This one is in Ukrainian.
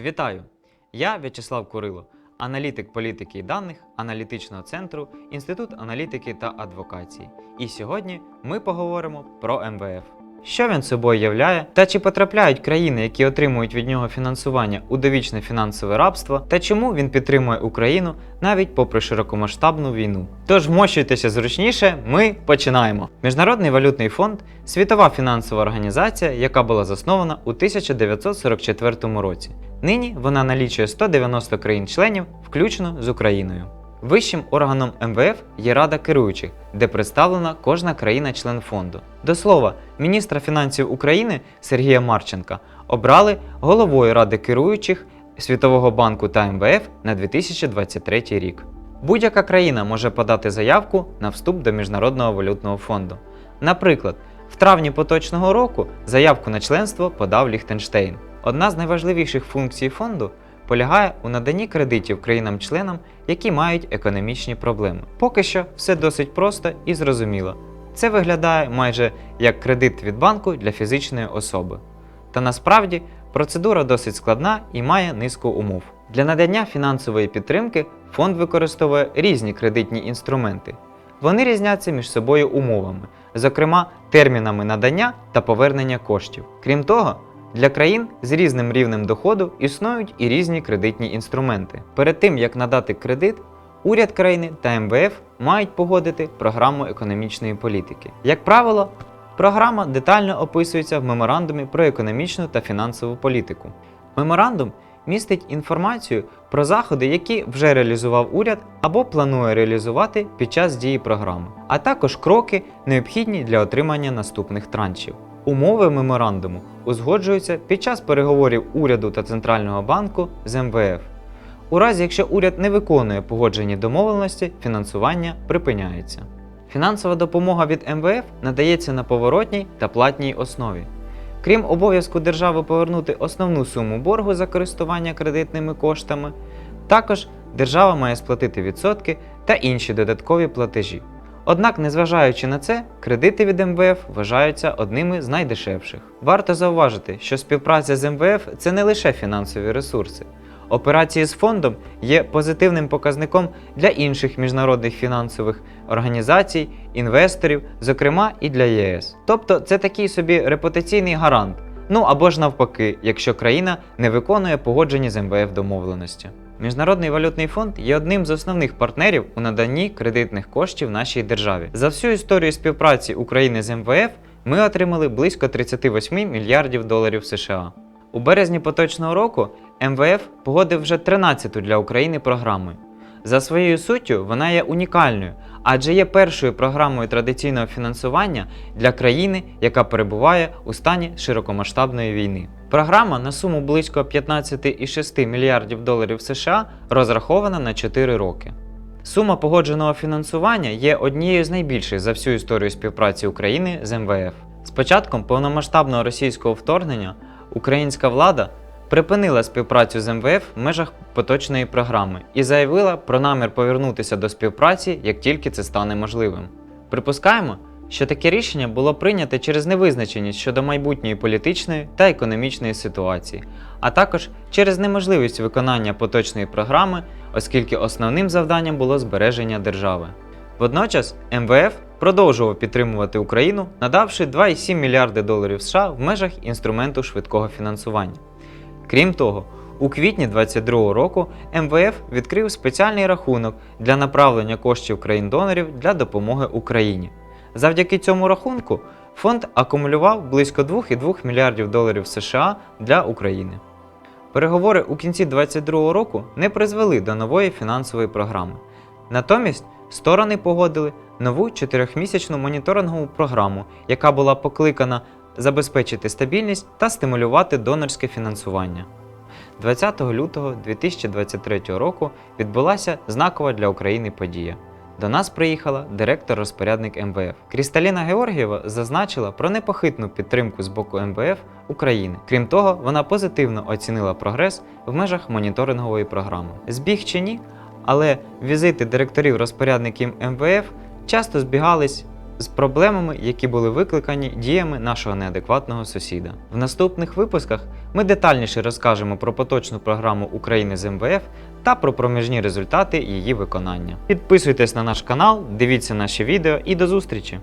Вітаю! Я В'ячеслав Курило, аналітик політики і даних аналітичного центру Інститут аналітики та адвокації. І сьогодні ми поговоримо про МВФ. Що він собою являє, та чи потрапляють країни, які отримують від нього фінансування у довічне фінансове рабство, та чому він підтримує Україну навіть попри широкомасштабну війну. Тож вмощуйтеся зручніше, ми починаємо. Міжнародний валютний фонд світова фінансова організація, яка була заснована у 1944 році. Нині вона налічує 190 країн-членів, включно з Україною. Вищим органом МВФ є Рада керуючих, де представлена кожна країна-член фонду. До слова, міністра фінансів України Сергія Марченка обрали головою Ради керуючих Світового банку та МВФ на 2023 рік. Будь-яка країна може подати заявку на вступ до Міжнародного валютного фонду. Наприклад, в травні поточного року заявку на членство подав Ліхтенштейн. Одна з найважливіших функцій фонду полягає у наданні кредитів країнам-членам, які мають економічні проблеми. Поки що все досить просто і зрозуміло. Це виглядає майже як кредит від банку для фізичної особи. Та насправді процедура досить складна і має низку умов. Для надання фінансової підтримки фонд використовує різні кредитні інструменти. Вони різняться між собою умовами, зокрема термінами надання та повернення коштів. Крім того, для країн з різним рівнем доходу існують і різні кредитні інструменти. Перед тим як надати кредит, уряд країни та МВФ мають погодити програму економічної політики. Як правило, програма детально описується в меморандумі про економічну та фінансову політику. Меморандум містить інформацію про заходи, які вже реалізував уряд або планує реалізувати під час дії програми, а також кроки, необхідні для отримання наступних траншів. Умови меморандуму узгоджуються під час переговорів уряду та Центрального банку з МВФ. У разі, якщо уряд не виконує погоджені домовленості, фінансування припиняється. Фінансова допомога від МВФ надається на поворотній та платній основі. Крім обов'язку держави повернути основну суму боргу за користування кредитними коштами, також держава має сплатити відсотки та інші додаткові платежі. Однак, незважаючи на це, кредити від МВФ вважаються одними з найдешевших. Варто зауважити, що співпраця з МВФ це не лише фінансові ресурси. Операції з фондом є позитивним показником для інших міжнародних фінансових організацій, інвесторів, зокрема і для ЄС. Тобто це такий собі репутаційний гарант. Ну або ж навпаки, якщо країна не виконує погоджені з МВФ домовленості. Міжнародний валютний фонд є одним з основних партнерів у наданні кредитних коштів нашій державі. За всю історію співпраці України з МВФ ми отримали близько 38 мільярдів доларів США. У березні поточного року МВФ погодив вже 13-ту для України програму. За своєю суттю вона є унікальною, адже є першою програмою традиційного фінансування для країни, яка перебуває у стані широкомасштабної війни. Програма на суму близько 15,6 мільярдів доларів США розрахована на 4 роки. Сума погодженого фінансування є однією з найбільших за всю історію співпраці України з МВФ. З початком повномасштабного російського вторгнення українська влада припинила співпрацю з МВФ в межах поточної програми і заявила про намір повернутися до співпраці, як тільки це стане можливим. Припускаємо, що таке рішення було прийнято через невизначеність щодо майбутньої політичної та економічної ситуації, а також через неможливість виконання поточної програми, оскільки основним завданням було збереження держави. Водночас МВФ продовжував підтримувати Україну, надавши 2,7 мільярди доларів США в межах інструменту швидкого фінансування. Крім того, у квітні 2022 року МВФ відкрив спеціальний рахунок для направлення коштів країн-донорів для допомоги Україні. Завдяки цьому рахунку фонд акумулював близько 2,2 мільярдів доларів США для України. Переговори у кінці 2022 року не призвели до нової фінансової програми. Натомість сторони погодили нову чотирьохмісячну моніторингову програму, яка була покликана забезпечити стабільність та стимулювати донорське фінансування. 20 лютого 2023 року відбулася знакова для України подія. До нас приїхала директор-розпорядник МВФ. Крісталіна Георгієва зазначила про непохитну підтримку з боку МВФ України. Крім того, вона позитивно оцінила прогрес в межах моніторингової програми. Збіг чи ні, але візити директорів розпорядників МВФ часто збігались з проблемами, які були викликані діями нашого неадекватного сусіда. В наступних випусках ми детальніше розкажемо про поточну програму України з МВФ та про проміжні результати її виконання. Підписуйтесь на наш канал, дивіться наші відео і до зустрічі!